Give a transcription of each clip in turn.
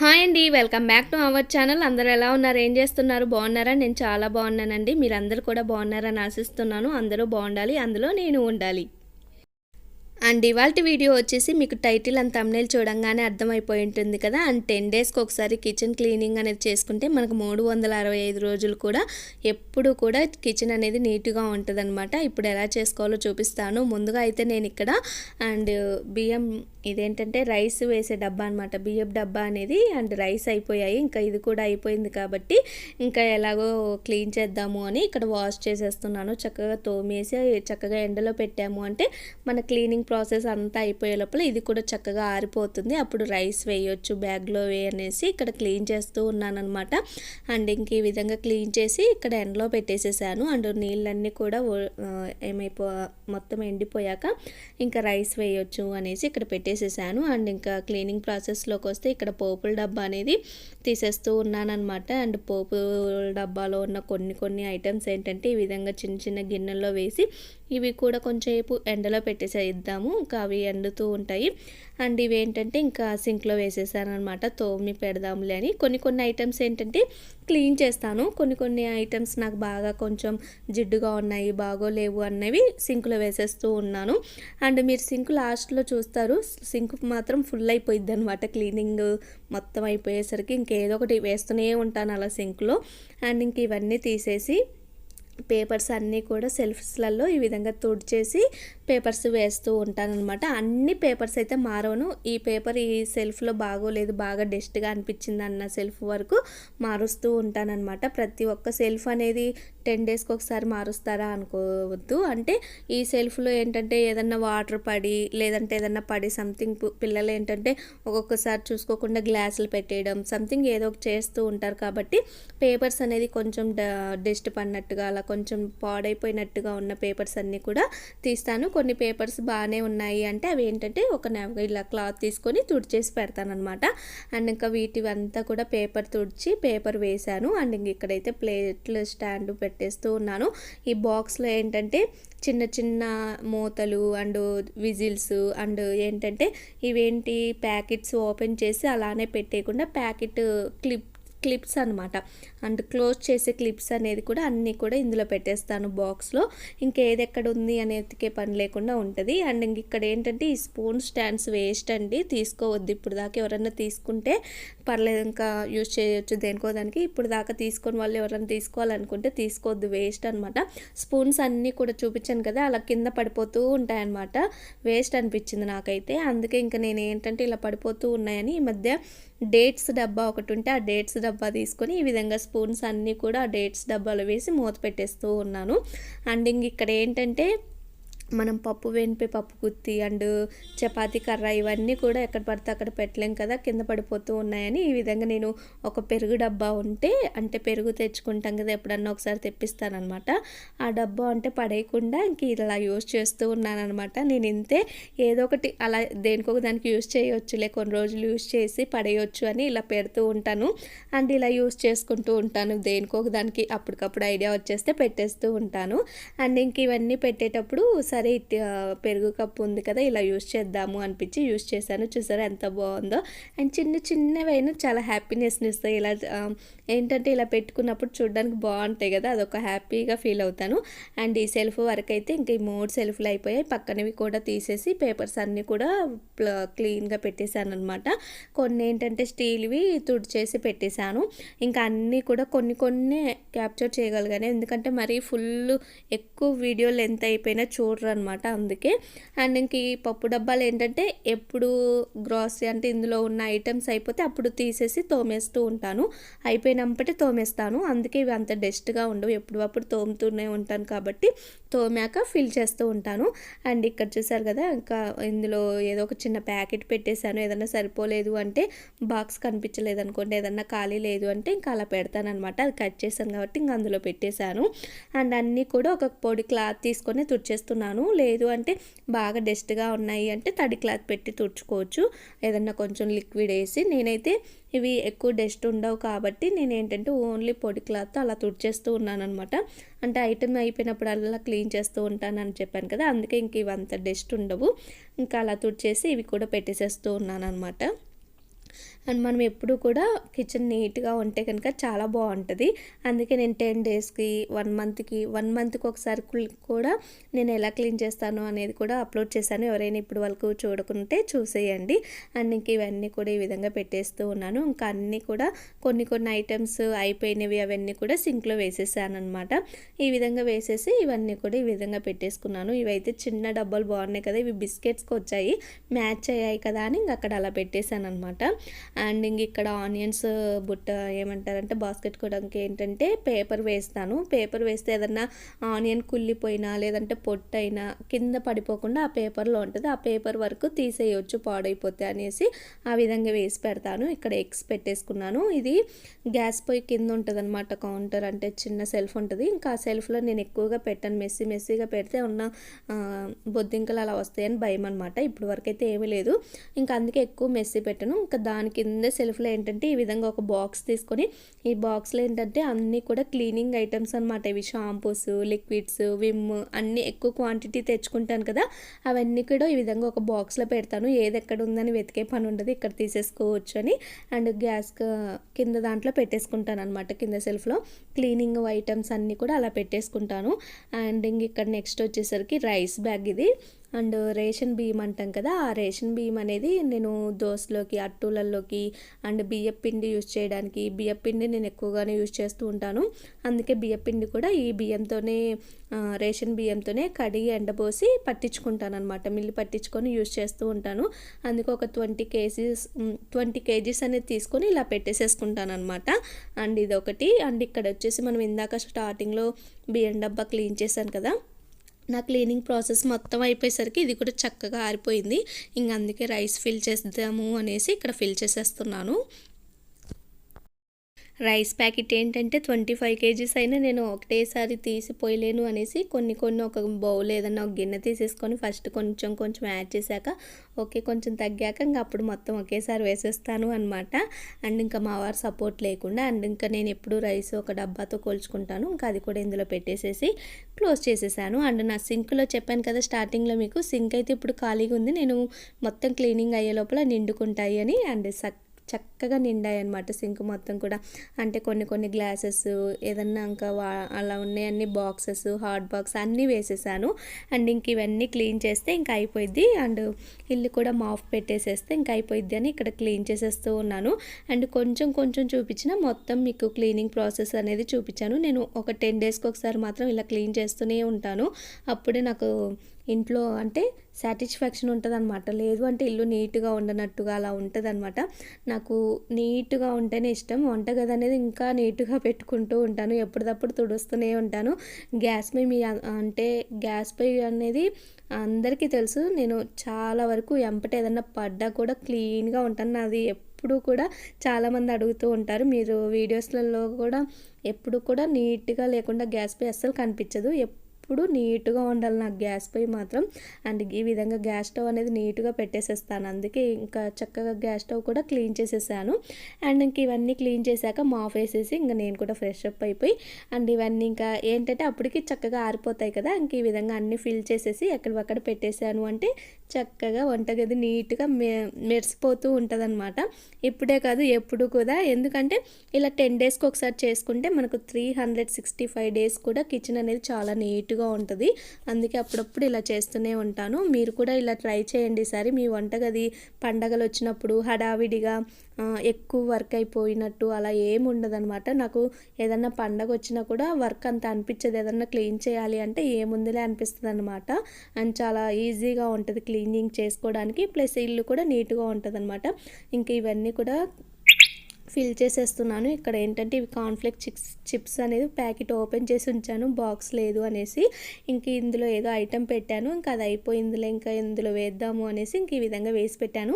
Hi అండి welcome back to our channel. అందరూ ఎలా ఉన్నారు? ఏం చేస్తున్నారు? బాగున్నారా? నేను చాలా బాగున్నానండి. మీరందరూ కూడా బాగున్నారని ఆశిస్తున్నాను. అందరూ బాగుండాలి. అందులో నేను ఉండాలి. అండ్ ఇవాళ వీడియో వచ్చేసి మీకు టైటిల్ అండ్ తమ్నేల్ చూడంగానే అర్థమైపోయి ఉంటుంది కదా. అండ్ టెన్ డేస్కి ఒకసారి కిచెన్ క్లీనింగ్ అనేది చేసుకుంటే మనకు మూడు వందల అరవై ఐదు రోజులు కూడా ఎప్పుడు కూడా కిచెన్ అనేది నీట్గా ఉంటుంది ఇప్పుడు ఎలా చేసుకోవాలో చూపిస్తాను. ముందుగా అయితే నేను ఇక్కడ అండ్ బియ్యం ఇదేంటంటే రైస్ వేసే డబ్బా అనమాట బియ్యపు డబ్బా అనేది అండ్ రైస్ అయిపోయాయి. ఇంకా ఇది కూడా అయిపోయింది కాబట్టి ఇంకా ఎలాగో క్లీన్ చేద్దాము అని ఇక్కడ వాష్ చేసేస్తున్నాను. చక్కగా తోమేసి చక్కగా ఎండలో పెట్టాము అంటే మన క్లీనింగ్ ప్రాసెస్ అంతా అయిపోయే లోపల ఇది కూడా చక్కగా ఆరిపోతుంది. అప్పుడు రైస్ వేయొచ్చు బ్యాగ్లో వేయనేసి ఇక్కడ క్లీన్ చేస్తూ ఉన్నానమాట అండ్ ఇంక ఈ విధంగా క్లీన్ చేసి ఇక్కడ ఎండలో పెట్టేసేసాను. అండ్ నీళ్ళన్నీ కూడా ఏమైపో మొత్తం ఎండిపోయాక ఇంకా రైస్ వేయొచ్చు అనేసి ఇక్కడ పెట్టేసేసాను. అండ్ ఇంకా క్లీనింగ్ ప్రాసెస్లోకి వస్తే ఇక్కడ పోపుల డబ్బా అనేది తీసేస్తూ ఉన్నానమాట అండ్ పోపు డబ్బాలో ఉన్న కొన్ని కొన్ని ఐటమ్స్ ఏంటంటే ఈ విధంగా చిన్న చిన్న గిన్నెల్లో వేసి ఇవి కూడా కొంచెంసేపు ఎండలో పెట్టేసేద్దాము. ఇంకా అవి ఎండుతూ ఉంటాయి. అండ్ ఇవి ఏంటంటే ఇంకా సింక్లో వేసేసాను అనమాట తోమి పెడదాంలే అని. కొన్ని కొన్ని ఐటమ్స్ ఏంటంటే క్లీన్ చేస్తాను. కొన్ని కొన్ని ఐటమ్స్ నాకు బాగా కొంచెం జిడ్డుగా ఉన్నాయి బాగోలేవు అన్నవి సింక్లో వేసేస్తూ ఉన్నాను. అండ్ మీరు సింక్ లాస్ట్లో చూస్తారు సింక్ మాత్రం ఫుల్ అయిపోయింది అనమాట క్లీనింగ్ మొత్తం అయిపోయేసరికి ఇంకేదో ఒకటి వేస్తూనే ఉంటాను అలా సింక్లో. అండ్ ఇంక ఇవన్నీ తీసేసి పేపర్స్ అన్నీ కూడా సెల్ఫ్స్లలో ఈ విధంగా తుడిచేసి పేపర్స్ వేస్తూ ఉంటానన్నమాట. అన్ని పేపర్స్ అయితే మారవను. ఈ పేపర్ ఈ సెల్ఫ్లో బాగోలేదు బాగా డస్ట్గా అనిపించింది అన్న సెల్ఫ్ వరకు మారుస్తూ ఉంటానన్నమాట. ప్రతి ఒక్క సెల్ఫ్ అనేది టెన్ డేస్కి ఒకసారి మారుస్తారా అనుకోవద్దు. అంటే ఈ సెల్ఫ్లో ఏంటంటే ఏదన్నా వాటర్ పడి లేదంటే ఏదన్నా పడి సంథింగ్ పిల్లలు ఏంటంటే ఒక్కొక్కసారి చూసుకోకుండా గ్లాసులు పెట్టేయడం సంథింగ్ ఏదో ఒకటి చేస్తూ ఉంటారు కాబట్టి పేపర్స్ అనేది కొంచెం డస్ట్ పడినట్టుగా అలా కొంచెం పాడైపోయినట్టుగా ఉన్న పేపర్స్ అన్నీ కూడా తీస్తాను. కొన్ని పేపర్స్ బాగానే ఉన్నాయి అంటే అవి ఏంటంటే ఒక ఇలా క్లాత్ తీసుకొని తుడిచేసి పెడతానమాట అండ్ ఇంకా వీటివంతా కూడా పేపర్ తుడిచి పేపర్ వేశాను. అండ్ ఇంక ఇక్కడైతే ప్లేట్లు స్టాండ్ పెట్టేస్తూ ఉన్నాను. ఈ బాక్స్లో ఏంటంటే చిన్న చిన్న మూతలు అండ్ విజిల్స్ అండ్ ఏంటంటే ఇవేంటి ప్యాకెట్స్ ఓపెన్ చేసి అలానే పెట్టేయకుండా ప్యాకెట్ క్లిప్ క్లిప్స్ అనమాట అండ్ క్లోజ్ చేసే క్లిప్స్ అనేది కూడా అన్నీ కూడా ఇందులో పెట్టేస్తాను బాక్స్లో. ఇంకేది ఎక్కడ ఉంది అని పని లేకుండా ఉంటుంది. అండ్ ఇంక ఇక్కడ ఏంటంటే ఈ స్పూన్ స్టాండ్స్ వేస్ట్ అండి. తీసుకోవద్దు. ఇప్పుడు దాకా ఎవరైనా తీసుకుంటే పర్లేదు ఇంకా యూజ్ చేయొచ్చు దేనికో దానికి. ఇప్పుడు దాకా తీసుకొని వాళ్ళు ఎవరైనా తీసుకోవాలనుకుంటే తీసుకోవద్దు వేస్ట్ అనమాట స్పూన్స్ అన్నీ కూడా చూపించాను కదా అలా కింద పడిపోతూ ఉంటాయన్నమాట. వేస్ట్ అనిపించింది నాకైతే. అందుకే ఇంకా నేను ఏంటంటే ఇలా పడిపోతూ ఉన్నాయని ఈ మధ్య డేట్స్ డబ్బా ఒకటి ఉంటే ఆ డేట్స్ డబ్బా తీసుకొని ఈ విధంగా స్పూన్స్ అన్నీ కూడా ఆ డేట్స్ డబ్బాలో వేసి మూత పెట్టేస్తూ ఉన్నాను. అండ్ ఇంక ఇక్కడ ఏంటంటే మనం పప్పు వేనిపే పప్పు గుత్తి అండ్ చపాతీ కర్ర ఇవన్నీ కూడా ఎక్కడ పడితే అక్కడ పెట్టలేం కదా కింద పడిపోతూ ఉన్నాయని ఈ విధంగా నేను ఒక పెరుగు డబ్బా ఉంటే అంటే పెరుగు తెచ్చుకుంటాం కదా ఎప్పుడన్నా ఒకసారి తెప్పిస్తానమాట ఆ డబ్బా అంటే పడేయకుండా ఇంక ఇలా యూజ్ చేస్తూ ఉన్నానమాట నేను ఇంతే ఏదో ఒకటి అలా దేనికొక దానికి యూజ్ చేయొచ్చులే కొన్ని రోజులు యూజ్ చేసి పడేయొచ్చు అని ఇలా పెడుతూ ఉంటాను. అండ్ ఇలా యూజ్ చేసుకుంటూ ఉంటాను. దేనికొక దానికి అప్పటికప్పుడు ఐడియా వచ్చేస్తే పెట్టేస్తూ ఉంటాను. అండ్ ఇంక ఇవన్నీ పెట్టేటప్పుడు సరే సరే పెరుగు కప్పు ఉంది కదా ఇలా యూస్ చేద్దాము అనిపించి యూస్ చేశాను. చూసారా ఎంత బాగుందో. అండ్ చిన్న చిన్నవైనా చాలా హ్యాపీనెస్ని ఇస్తాయి ఇలా ఏంటంటే ఇలా పెట్టుకున్నప్పుడు చూడడానికి బాగుంటాయి కదా అదొక హ్యాపీగా ఫీల్ అవుతాను. అండ్ ఈ సెల్ఫ్ వరకు అయితే ఇంకా ఈ మూడు సెల్ఫ్లు అయిపోయాయి. పక్కనవి కూడా తీసేసి పేపర్స్ అన్నీ కూడా క్లీన్గా పెట్టేశాను అనమాట కొన్ని ఏంటంటే స్టీల్వి తుడిచేసి పెట్టేశాను. ఇంకా అన్నీ కూడా కొన్ని కొన్ని క్యాప్చర్ చేయగలిగాను. ఎందుకంటే మరీ ఫుల్ ఎక్కువ వీడియో లెంత్ అయిపోయినా చూడరు అనమాట అందుకే. అండ్ ఇంక ఈ పప్పు డబ్బాలు ఏంటంటే ఎప్పుడు గ్రాసరీ అంటే ఇందులో ఉన్న ఐటమ్స్ అయిపోతే అప్పుడు తీసేసి తోమేస్తూ ఉంటాను. అయిపోయినప్పటి తోమేస్తాను. అందుకే ఇవి అంత డస్ట్గా ఉండవు. ఎప్పుడు అప్పుడు తోముతూనే ఉంటాను కాబట్టి తోమాక ఫిల్ చేస్తూ ఉంటాను. అండ్ ఇక్కడ చూసారు కదా ఇంకా ఇందులో ఏదో ఒక చిన్న ప్యాకెట్ పెట్టేశాను. ఏదన్నా సరిపోలేదు అంటే బాక్స్ కనిపించలేదు అనుకోండి ఏదన్నా ఖాళీ లేదు అంటే ఇంకా అలా పెడతానమాట అది కట్ చేశాను కాబట్టి ఇంకా అందులో పెట్టేశాను. అండ్ అన్నీ కూడా ఒక పొడి క్లాత్ తీసుకొని తుడిచేస్తున్నాను. చేస్తాను. లేదు అంటే బాగా డస్ట్గా ఉన్నాయి అంటే తడి క్లాత్ పెట్టి తుడుచుకోవచ్చు. ఏదన్నా కొంచెం లిక్విడ్ వేసి నేనైతే ఇవి ఎక్కువ డస్ట్ ఉండవు కాబట్టి నేను ఏంటంటే ఓన్లీ పొడి క్లాత్ అలా తుడిచేస్తూ ఉన్నాను అనమాట అంటే ఐటమ్ అయిపోయినప్పుడు అలా క్లీన్ చేస్తూ ఉంటానని చెప్పాను కదా అందుకే ఇంక ఇవంత డస్ట్ ఉండవు. ఇంకా అలా తుడిచేసి ఇవి కూడా పెట్టేసేస్తూ ఉన్నాను అనమాట అండ్ మనం ఎప్పుడు కూడా కిచెన్ నీట్గా ఉంటే కనుక చాలా బాగుంటుంది అందుకే నేను టెన్ డేస్కి వన్ మంత్కి వన్ మంత్కి ఒకసారి కూడా నేను ఎలా క్లీన్ చేస్తాను అనేది కూడా అప్లోడ్ చేశాను. ఎవరైనా ఇప్పుడు వరకు చూడకుంటే చూసేయండి. అండ్ ఇంక ఇవన్నీ కూడా ఈ విధంగా పెట్టేస్తూ ఉన్నాను. ఇంకా అన్నీ కూడా కొన్ని కొన్ని ఐటమ్స్ అయిపోయినవి అవన్నీ కూడా సింక్లో వేసేసాను అనమాట ఈ విధంగా వేసేసి ఇవన్నీ కూడా ఈ విధంగా పెట్టేసుకున్నాను. ఇవైతే చిన్న డబ్బాలు బాగున్నాయి కదా ఇవి బిస్కెట్స్కి వచ్చాయి మ్యాచ్ అయ్యాయి కదా అని ఇంక అక్కడ అలా పెట్టేశాను అనమాట అండ్ ఇంక ఇక్కడ ఆనియన్స్ బుట్ట ఏమంటారంటే బాస్కెట్ కూడా ఏంటంటే పేపర్ వేస్తాను. పేపర్ వేస్తే ఏదన్నా ఆనియన్ కుళ్ళిపోయినా లేదంటే పొట్టైనా కింద పడిపోకుండా ఆ పేపర్లో ఉంటుంది. ఆ పేపర్ వరకు తీసేయొచ్చు పాడైపోతే అనేసి ఆ విధంగా వేసి పెడతాను. ఇక్కడ ఎగ్స్ పెట్టేసుకున్నాను. ఇది గ్యాస్ పొయ్యి కింద ఉంటుంది అనమాట కౌంటర్ అంటే చిన్న సెల్ఫ్ ఉంటుంది. ఇంకా ఆ సెల్ఫ్లో నేను ఎక్కువగా పెట్టాను. మెస్సీ మెస్సీగా పెడితే ఉన్న బొద్దింకలు అలా వస్తాయని భయం అనమాట ఇప్పుడు వరకు అయితే ఏమీ లేదు. ఇంకా అందుకే ఎక్కువ మెస్సీ పెట్టాను. ఇంకా దానికి కింద సెల్ఫ్లో ఏంటంటే ఈ విధంగా ఒక బాక్స్ తీసుకొని ఈ బాక్స్లో ఏంటంటే అన్నీ కూడా క్లీనింగ్ ఐటమ్స్ అనమాట ఇవి షాంపూస్ లిక్విడ్స్ విమ్ అన్నీ ఎక్కువ క్వాంటిటీ తెచ్చుకుంటాను కదా అవన్నీ కూడా ఈ విధంగా ఒక బాక్స్లో పెడతాను. ఏది ఎక్కడ ఉందని వెతికే పని ఉండదు. ఇక్కడ తీసేసుకోవచ్చు అని అండ్ గ్యాస్ కింద దాంట్లో పెట్టేసుకుంటాను అనమాట కింద సెల్ఫ్లో క్లీనింగ్ ఐటమ్స్ అన్నీ కూడా అలా పెట్టేసుకుంటాను. అండ్ ఇంక ఇక్కడ నెక్స్ట్ వచ్చేసరికి రైస్ బ్యాగ్ ఇది. అండ్ రేషన్ బియ్యం అంటాం కదా ఆ రేషన్ బియ్యం అనేది నేను దోశలోకి అట్టులలోకి అండ్ బియ్యం పిండి యూజ్ చేయడానికి బియ్యం పిండి నేను ఎక్కువగానే యూజ్ చేస్తూ ఉంటాను. అందుకే బియ్యం పిండి కూడా ఈ బియ్యంతోనే రేషన్ బియ్యంతోనే కడిగి ఎండబోసి పట్టించుకుంటాను అనమాట మిల్లి పట్టించుకొని యూజ్ చేస్తూ ఉంటాను. అందుకే ఒక ట్వంటీ కేజీస్ ట్వంటీ కేజీస్ అనేది తీసుకొని ఇలా పెట్టేసేసుకుంటాను అనమాట అండ్ ఇది ఒకటి అండ్ ఇక్కడ వచ్చేసి మనం ఇందాక స్టార్టింగ్లో బియ్యం డబ్బా క్లీన్ చేశాను కదా నా క్లీనింగ్ ప్రాసెస్ మొత్తం అయిపోయేసరికి ఇది కూడా చక్కగా ఆరిపోయింది. ఇంక అందుకే రైస్ ఫిల్ చేద్దాము అనేసి ఇక్కడ ఫిల్ చేసేస్తున్నాను. రైస్ ప్యాకెట్ ఏంటంటే ట్వంటీ ఫైవ్ కేజీస్ అయినా నేను ఒకటేసారి తీసిపోయలేను అనేసి కొన్ని కొన్ని ఒక బౌల్ ఏదన్నా ఒక గిన్నె తీసేసుకొని ఫస్ట్ కొంచెం కొంచెం యాడ్ చేశాక ఓకే కొంచెం తగ్గాక ఇంకా అప్పుడు మొత్తం ఒకేసారి వేసేస్తాను అనమాట అండ్ ఇంకా మా వారు సపోర్ట్ లేకుండా అండ్ ఇంకా నేను ఎప్పుడు రైస్ ఒక డబ్బాతో కోల్చుకుంటాను. ఇంకా అది కూడా ఇందులో పెట్టేసేసి క్లోజ్ చేసేసాను. అండ్ నా సింక్లో చెప్పాను కదా స్టార్టింగ్లో మీకు సింక్ అయితే ఇప్పుడు ఖాళీగా ఉంది. నేను మొత్తం క్లీనింగ్ అయ్యే లోపల నిండుకుంటాయి అని అండ్ సక్ చక్కగా నిండాయి అనమాట సింక్ మొత్తం కూడా. అంటే కొన్ని కొన్ని గ్లాసెస్ ఏదన్నా ఇంకా అలా ఉన్నాయి అన్ని బాక్సెస్ హాట్ బాక్స్ అన్నీ వేసేసాను. అండ్ ఇంక ఇవన్నీ క్లీన్ చేస్తే ఇంకా అయిపోయింది అండ్ ఇల్లు కూడా మాఫ్ పెట్టేసేస్తే ఇంకా అయిపోయింది అని ఇక్కడ క్లీన్ చేసేస్తూ ఉన్నాను. అండ్ కొంచెం కొంచెం చూపించిన మొత్తం మీకు క్లీనింగ్ ప్రాసెస్ అనేది చూపించాను. నేను ఒక టెన్ డేస్కి ఒకసారి మాత్రం ఇలా క్లీన్ చేస్తూనే ఉంటాను. అప్పుడే నాకు ఇంట్లో అంటే సాటిస్ఫాక్షన్ ఉంటుంది అనమాట లేదు అంటే ఇల్లు నీట్గా ఉండనట్టుగా అలా ఉంటుంది అనమాట నాకు నీట్గా ఉంటేనే ఇష్టం. వంటగది అనేది ఇంకా నీట్గా పెట్టుకుంటూ ఉంటాను. ఎప్పటికప్పుడు తుడుస్తూనే ఉంటాను. గ్యాస్ పై మీ అంటే గ్యాస్ పై అనేది అందరికీ తెలుసు. నేను చాలా వరకు ఎంపట ఏదన్నా పడ్డా కూడా క్లీన్గా ఉంటాను. నాది ఎప్పుడు కూడా చాలామంది అడుగుతూ ఉంటారు. మీరు వీడియోస్లలో కూడా ఎప్పుడు కూడా నీట్గా లేకుండా గ్యాస్ పై అస్సలు కనిపించదు. ఎప్పుడు నీట్గా ఉండాలి నాకు గ్యాస్ పొయ్యి మాత్రం. అండ్ ఈ విధంగా గ్యాస్ స్టవ్ అనేది నీట్గా పెట్టేసేస్తాను. అందుకే ఇంకా చక్కగా గ్యాస్ స్టవ్ కూడా క్లీన్ చేసేసాను. అండ్ ఇంక ఇవన్నీ క్లీన్ చేశాక మాఫ్ వేసేసి ఇంకా నేను కూడా ఫ్రెష్ అప్ అయిపోయి అండ్ ఇవన్నీ ఇంకా ఏంటంటే అప్పటికి చక్కగా ఆరిపోతాయి కదా ఇంక ఈ విధంగా అన్నీ ఫిల్ చేసేసి ఎక్కడివక్కడ పెట్టేశాను అంటే చక్కగా వంటగది నీట్గా మె మెరిసిపోతూ ఉంటుంది ఇప్పుడే కాదు ఎప్పుడు కూడా. ఎందుకంటే ఇలా టెన్ డేస్కి ఒకసారి చేసుకుంటే మనకు three hundred sixty five days కూడా కిచెన్ అనేది చాలా నీట్గా ఉంటుంది. అందుకే అప్పుడప్పుడు ఇలా చేస్తూనే ఉంటాను. మీరు కూడా ఇలా ట్రై చేయండి ఈసారి మీ వంటగది పండగలు వచ్చినప్పుడు హడావిడిగా ఎక్కువ వర్క్ అయిపోయినట్టు అలా ఏమి ఉండదన్నమాట. నాకు ఏదన్నా పండగ వచ్చినా కూడా వర్క్ అంత అనిపించదు. ఏదన్నా క్లీన్ చేయాలి అంటే ఏముందిలే అనిపిస్తుంది అనమాట అండ్ చాలా ఈజీగా ఉంటుంది క్లీనింగ్ చేసుకోవడానికి. ప్లస్ ఇల్లు కూడా నీట్గా ఉంటుంది అనమాట ఇంకా ఇవన్నీ కూడా ఫిల్ చేసేస్తున్నాను. ఇక్కడ ఏంటంటే ఇవి కాన్ఫ్లెక్ట్ చిప్స్ చిప్స్ అనేది ప్యాకెట్ ఓపెన్ చేసి ఉంచాను. బాక్స్ లేదు అనేసి ఇంక ఇందులో ఏదో ఐటెం పెట్టాను. ఇంకా అది అయిపోయిందిలే ఇంకా ఇందులో వేద్దాము అనేసి ఇంక ఈ విధంగా వేసి పెట్టాను.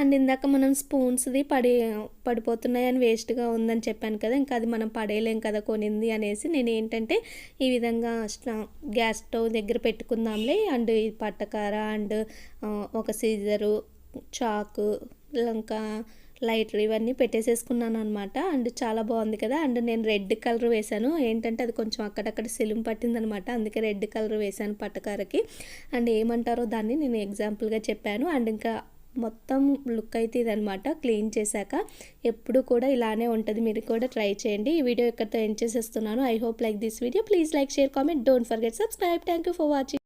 అండ్ ఇందాక మనం స్పూన్స్ది పడి పడిపోతున్నాయని వేస్ట్గా ఉందని చెప్పాను కదా ఇంకా అది మనం పడేయలేం కదా కొనింది అనేసి నేను ఏంటంటే ఈ విధంగా గ్యాస్ స్టవ్ దగ్గర పెట్టుకుందాంలే. అండ్ ఈ పట్టకార అండ్ ఒక సీజరు చాకు ఇంకా లైటర్ ఇవన్నీ పెట్టేసేసుకున్నాను అనమాట అండ్ చాలా బాగుంది కదా. అండ్ నేను రెడ్ కలర్ వేశాను. ఏంటంటే అది కొంచెం అక్కడక్కడ సిలిం పట్టిందనమాట అందుకే రెడ్ కలర్ వేశాను పట్టకారకి. అండ్ ఏమంటారో దాన్ని నేను ఎగ్జాంపుల్గా చెప్పాను. అండ్ ఇంకా మొత్తం లుక్ అయితే ఇదనమాట క్లీన్ చేశాక ఎప్పుడు కూడా ఇలానే ఉంటుంది. మీరు కూడా ట్రై చేయండి. ఈ వీడియో ఎక్కడితో ఎండ్ చేసేస్తున్నాను. I hope like this video. Please like share comment. Don't forget. Subscribe. Thank you for watching.